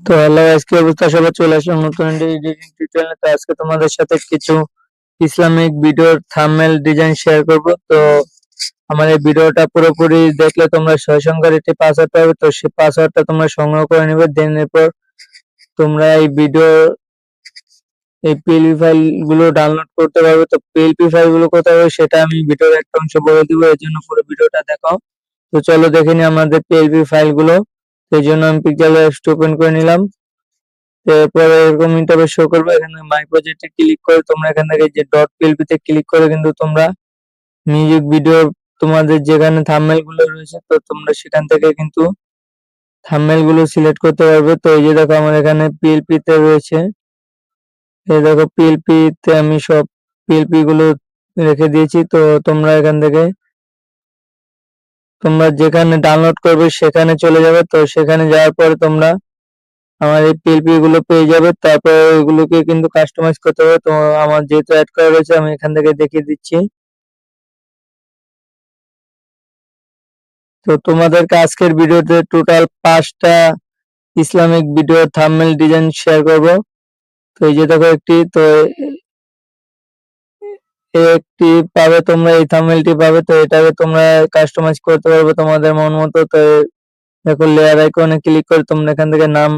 তো হ্যালো আজকে অবস্থা? সবাই চলে আসলাম নতুন এডিটিং টিউটোরিয়ালে তো আজকে তোমাদের সাথে কিছু ইসলামিক ভিডিওর থাম্বনেল ডিজাইন শেয়ার করব। তো আমার এই ভিডিওটা পুরোপুরি দেখলে তোমরা ছয় সংখ্যার একটি পাসওয়ার্ড পাবে। তো সেই পাসওয়ার্ডটা তোমরা সংগ্রহ করে নেবে। দেন এরপর তোমরা এই ভিডিও এই পিএলপি ফাইলগুলো ডাউনলোড করতে পারবে। তো পিএলপি ফাইলগুলো কোথায় হবে সেটা আমি ভিডিওর একটা অংশ বলে দিব। এর জন্য পুরো ভিডিওটা দেখো তো চলো দেখে নিই আমাদের পিএলপি ফাইলগুলো। সেই জন্য আমি পিকচার অ্যাপসটা ওপেন করে নিলাম। এরপরে এরকম ইন্টারফেস শো করবে, এখানে মাই প্রজেক্টে ক্লিক করে তোমরা এখান থেকে যে ডট পিএলপি তে ক্লিক করে কিন্তু তোমরা মিউজিক ভিডিও তোমাদের যেখানে থাম্বনেলগুলো রয়েছে, তো তোমরা সেখান থেকে কিন্তু থাম্বনেলগুলো সিলেক্ট করতে পারবে। তো এই যে দেখো আমার এখানে পিএলপি তে রয়েছে। এই দেখো পিএলপি তে আমি সব পিএলপি গুলো রেখে দিয়েছি। তো তোমরা এখান থেকে তোমরা যেখানে ডাউনলোড করবে সেখানে চলে যাবে। তো সেখানে যাওয়ার পরে তোমরা আমার এই পিএলপি গুলো পেয়ে যাবে। তারপর এগুলোকে কিন্তু কাস্টমাইজ করতে হবে। তো আমার যেহেতু অ্যাড করা রয়েছে, আমি এখান থেকে দেখিয়ে দিচ্ছি। তো তোমাদেরকে আজকের ভিডিওতে টোটাল পাঁচটা Islamic video thumbnail design share করব। তো এই যে দেখো একটি, তো একটি পাবে তোমরা, এই থাম্বনেলটি পাবে, তো এটাকে তোমরা কাস্টমাইজ করতে পারবে তোমাদের মন মতো। তো দেখো লেয়ার আইকনে ক্লিক করে তোমরা এখান থেকে নাম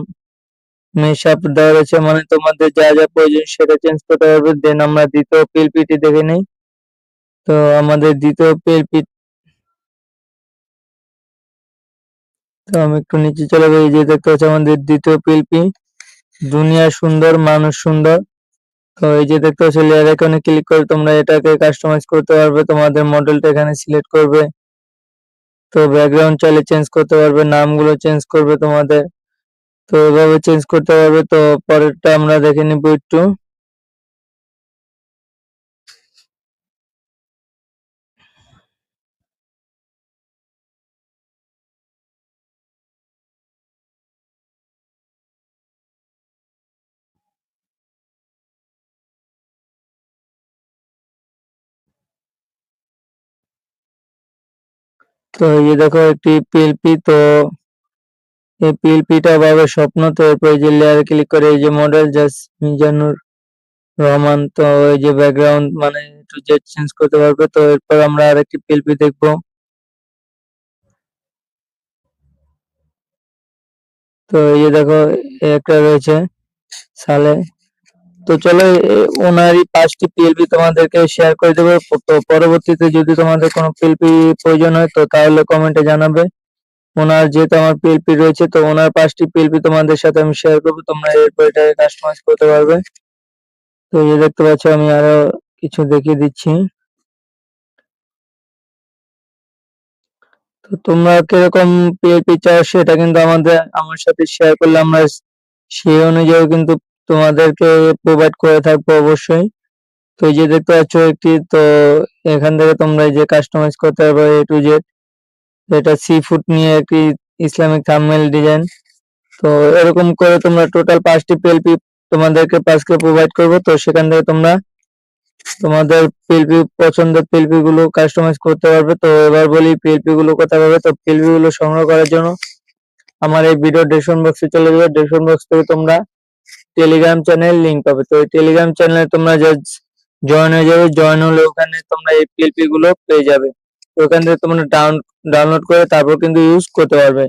মেশআপ দেওয়া রয়েছে মানে তোমাদের যা যা প্রয়োজন সেটা চেঞ্জ করতে পারবে। দেন আমরা দ্বিতীয় পিএলপিটি দেখে নিই। তো আমাদের দ্বিতীয় পিএলপি তো আমি একটু নিচে চলে যাই যে দেখতে পাচ্ছি আমাদের দ্বিতীয় পিএলপি দুনিয়া সুন্দর, মানুষ সুন্দর। এই যে দেখতে পাচ্ছ লেয়ার আইকনে ক্লিক করে তোমরা এটাকে কাস্টমাইজ করতে পারবে। তোমাদের মডেলটা এখানে সিলেক্ট করবে। তো ব্যাকগ্রাউন্ড চাইলে চেঞ্জ করতে পারবে, নামগুলো চেঞ্জ করবে তোমাদের। তো এভাবে চেঞ্জ করতে পারবে। তো পরেরটা আমরা দেখে নিব একটু। তো এই দেখো একটি পিএলপি তো এই পিএলপিটা পাবে স্বপ্ন, তো এরপর যে লেয়ারে ক্লিক করে এই যে মডেল জাস্ট মিজানুর রহমান, তো এই যে ব্যাকগ্রাউন্ড মানে একটু জেড চেঞ্জ করতে পারবে, তো এরপর আমরা আরেকটি পিএলপি দেখব। তো এই যে দেখো একটা রয়েছে সালে। তো চলো ওনারই পাঁচটি পিএলপি তোমাদেরকে শেয়ার করে দেবো। তো পরবর্তীতে যদি তোমাদের কোনো পিএলপি প্রয়োজন হয়, তো তাহলে কমেন্টে জানাবে। ওনার যেহেতু আমার পিএলপি রয়েছে, তো ওনার পাঁচটি পিএলপি তোমাদের সাথে আমি শেয়ার করব। তোমরা এরপর এটাকে কাস্টমাইজ করতে পারবে। তো এই দেখতে পাচ্ছ, আমি আরও কিছু দেখিয়ে দিচ্ছি। তো তোমরা কীরকম পিএলপি চাও সেটা কিন্তু আমাদের, আমার সাথে শেয়ার করলে আমরা সেই অনুযায়ী কিন্তু তোমাদেরকে প্রোভাইড করে থাকব অবশ্যই। তো এই যে দেখতে পাচ্ছ একটি, তো এখান থেকে তোমরা যে কাস্টমাইজ করতে পারবে এ টু জেড এটা সি ফুড নিয়ে একটি ইসলামিক থাম্বনেল ডিজাইন তো এরকম করে তোমরা টোটাল পাঁচটি পিএলপি তোমাদেরকে পাঁচকে প্রোভাইড করব। তো সেখান থেকে তোমরা তোমাদের পিএলপি পছন্দের পিএলপি গুলো কাস্টমাইজ করতে পারবে। তো এবার বলি পিএলপি গুলো কোথায় পাবে? তো পিএলপি গুলো সংগ্রহ করার জন্য আমার এই ভিডিও ডেসক্রিপশন বক্সে চলে যাবে ডেসক্রিপশন বক্স থেকে তোমরা টেলিগ্রাম চ্যানেল লিংক পাবে। তো এই টেলিগ্রাম চ্যানেলে তোমরা জয়েন হয়ে যাবে। জয়েন হলে ওখানে তোমরা এই পিএলপি গুলো পেয়ে যাবে। ওখান থেকে তোমরা ডাউন ডাউনলোড করে তারপর কিন্তু ইউজ করতে পারবে।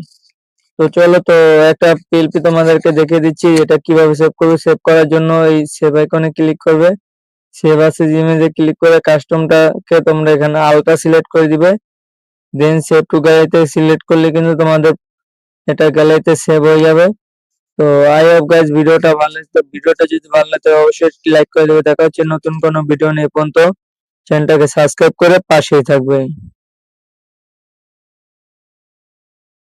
তো চলো তো একটা পিএলপি তোমাদেরকে দেখিয়ে দিচ্ছি, এটা কীভাবে সেভ করবে। সেভ করার জন্য এই সেভ আইকনে ক্লিক করবে। সেভ আছে ইমেজে ক্লিক করে কাস্টমটাকে তোমরা এখানে আলট্রা সিলেক্ট করে দিবে। দেন সেভ টু গ্যালারিতে সিলেক্ট করলে কিন্তু তোমাদের এটা গ্যালারিতে সেভ হয়ে যাবে। তো আই হোপ গাইজ ভিডিওটা ভালো লাগছে। তো ভিডিওটা যদি ভালো লাগে অবশ্যই লাইক করে দেবে। দেখা হচ্ছে নতুন কোনো ভিডিও নিয়ে পর্যন্ত। চ্যানেলটাকে সাবস্ক্রাইব করে পাশেই থাকবে